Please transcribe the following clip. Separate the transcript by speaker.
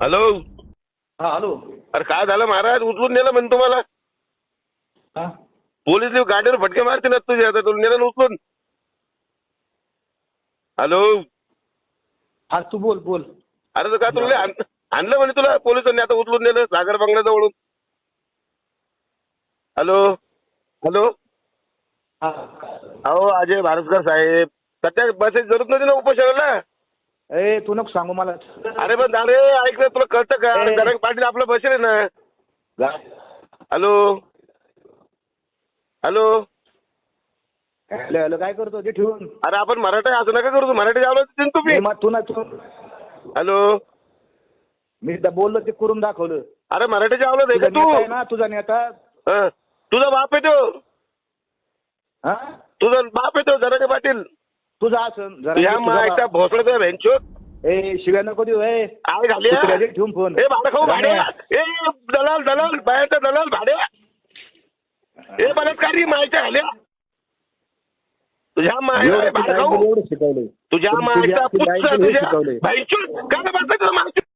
Speaker 1: Hello?
Speaker 2: हा hello.
Speaker 1: अरे काय झालं महाराज? उचलून नेलं म्हण तुम्हाला.
Speaker 2: हा.
Speaker 1: पोलीस गाडीवर फटके मारतील ना तुझ्या आता तुला नेलं ना उचलून. हॅलो?
Speaker 2: हा तू बोल बोल.
Speaker 1: अरे तर का तुला आण- आणलं म्हणे तुला? पोलिसांनी आता उचलून नेलं सागर बंगल्याजवळून. हॅलो? हॅलो?
Speaker 2: हा
Speaker 1: अहो अजय भारतकर साहेब सध्या बसेस जरूरत नव्हती ना उपोषणाला
Speaker 2: ए तू नको सांगू मला.
Speaker 1: अरे पण अरे ऐक ना तुला कळतं का?
Speaker 2: ए.
Speaker 1: पाटील आपलं बसेल ना. हॅलो. हॅलो.
Speaker 2: हॅलो हॅलो काय करतो? ते ठेवून.
Speaker 1: अरे आपण मराठी असं नका करू तू मराठी जावलं तुम्ही.
Speaker 2: मी मग तू ना तू.
Speaker 1: हॅलो.
Speaker 2: मी दा- बोललो ते करून दाखवलं.
Speaker 1: अरे मराठी जावलं आहे
Speaker 2: तुझा
Speaker 1: का तू.
Speaker 2: नेता आहे ना तुझा नेता.
Speaker 1: हं. तुझा बाप आहे तो.
Speaker 2: हा?
Speaker 1: तुझा बाप आहे तो जराटे पाटील.
Speaker 2: तुझा असं जरा
Speaker 1: या
Speaker 2: बाप.
Speaker 1: भोसड्याचा भेंचो
Speaker 2: ए शिव्या नको देऊ ए.
Speaker 1: काय झाली?
Speaker 2: ठेवून फोन.
Speaker 1: ए भाडं खाऊ भाडे. ए दलाल दलाल बाहेरचा दलाल भाडे. ए बलात्कारी मायच्या झाल्या तुझ्या माय
Speaker 2: एवढं
Speaker 1: भाडं
Speaker 2: तुझ्या
Speaker 1: खाऊ.
Speaker 2: शिकवलंय.
Speaker 1: तुझ्या
Speaker 2: तुझ्या-
Speaker 1: मायचा पुत्र काय बसत